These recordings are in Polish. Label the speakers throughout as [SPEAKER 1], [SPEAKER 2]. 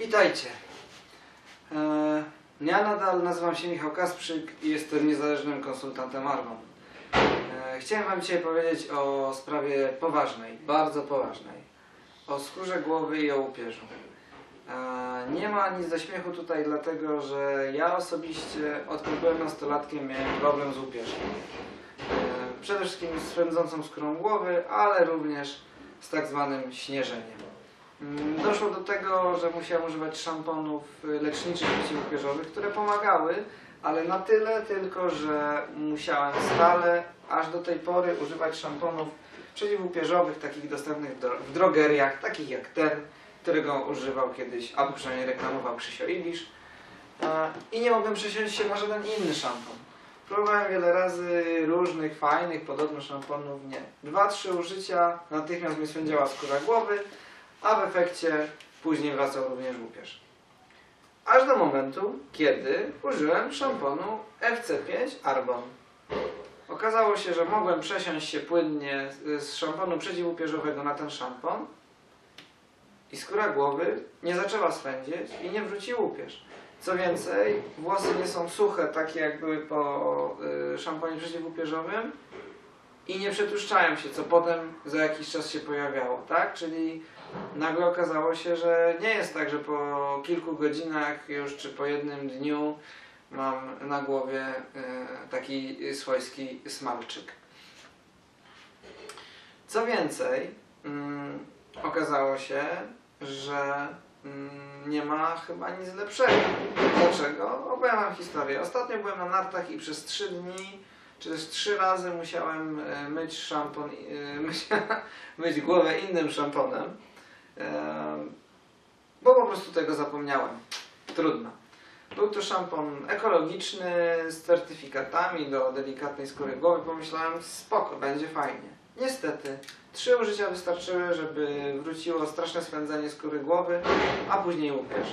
[SPEAKER 1] Witajcie. E, Ja nadal nazywam się Michał Kasprzyk i jestem niezależnym konsultantem Argon. E, Chciałem Wam dzisiaj powiedzieć o sprawie poważnej, bardzo poważnej. O skórze głowy i o łupieżu. E, Nie ma nic do śmiechu tutaj, dlatego że ja osobiście, odkąd byłem nastolatkiem, miałem problem z łupieżem. Przede wszystkim z frędzącą skórą głowy, ale również z tak zwanym śnieżeniem. Mm, Doszło do tego, że musiałem używać szamponów y, leczniczych przeciwupierzowych, które pomagały, ale na tyle tylko, że musiałem stale, aż do tej pory używać szamponów przeciwupierzowych, takich dostępnych w drogeriach, takich jak ten, którego używał kiedyś, albo przynajmniej reklamował Krzysio Ibisz. E, I nie mogłem przesiąść się na żaden inny szampon. Próbowałem wiele razy różnych, fajnych, podobno szamponów, nie. Dwa, trzy użycia, natychmiast mi swędziała skóra głowy, a w efekcie później wracał również łupież. Aż do momentu, kiedy użyłem szamponu FC5 Arbon. Okazało się, że mogłem przesiąść się płynnie z- szamponu przeciwłupieżowego na ten szampon i skóra głowy nie zaczęła swędzić i nie wrócił łupież. Co więcej, włosy nie są suche, takie jak były po y, szamponie przeciwłupieżowym i nie przetłuszczają się, co potem za jakiś czas się pojawiało, tak? Czyli nagle okazało się, że nie jest tak, że po kilku godzinach już czy po jednym dniu mam na głowie e, taki swojski smalczyk. Co więcej, mm, okazało się, że mm, nie ma chyba nic lepszego. Dlaczego? Opowiem wam historię. Ostatnio byłem na nartach i przez trzy dni, czy też trzy razy musiałem e, myć szampon, e, myć, głowę innym szamponem. Em, bo po prostu tego zapomniałem. Trudno. Był to szampon ekologiczny z certyfikatami do delikatnej skóry głowy. Pomyślałem, spoko, będzie fajnie. Niestety, trzy użycia wystarczyły, żeby wróciło straszne swędzenie skóry głowy, a później łupież.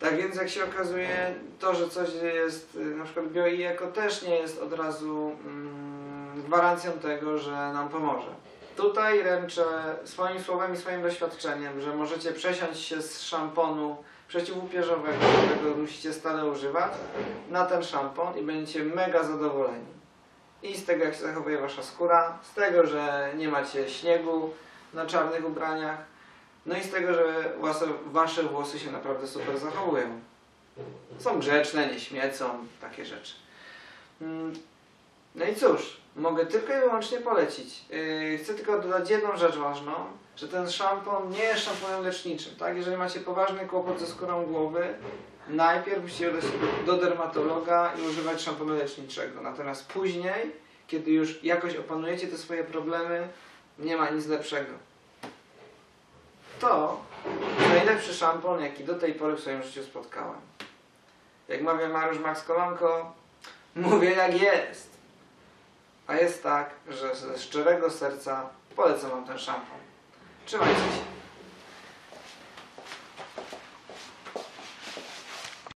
[SPEAKER 1] Tak więc jak się okazuje, to, że coś jest y, na przykład bio i eko też nie jest od razu mm, gwarancją tego, że nam pomoże. Tutaj ręczę swoim słowem i swoim doświadczeniem, że możecie przesiąść się z szamponu przeciwłupieżowego, którego musicie stale używać, na ten szampon i będziecie mega zadowoleni. I z tego, jak się zachowuje wasza skóra, z tego, że nie macie śniegu na czarnych ubraniach, no i z tego, że wasze, włosy się naprawdę super zachowują. Są grzeczne, nie śmiecą, takie rzeczy. Mm, No i cóż, mogę tylko i wyłącznie polecić. Yy, Chcę tylko dodać jedną rzecz ważną, że ten szampon nie jest szamponem leczniczym. Tak? Jeżeli macie poważny kłopot ze skórą głowy, najpierw musicie do dermatologa i używać szamponu leczniczego. Natomiast później, kiedy już jakoś opanujecie te swoje problemy, nie ma nic lepszego. To najlepszy szampon, jaki do tej pory w swoim życiu spotkałem. Jak mawia Mariusz Max Kolanko, mówię jak jest. A jest tak, że ze szczerego serca polecam wam ten szampon. Trzymajcie się.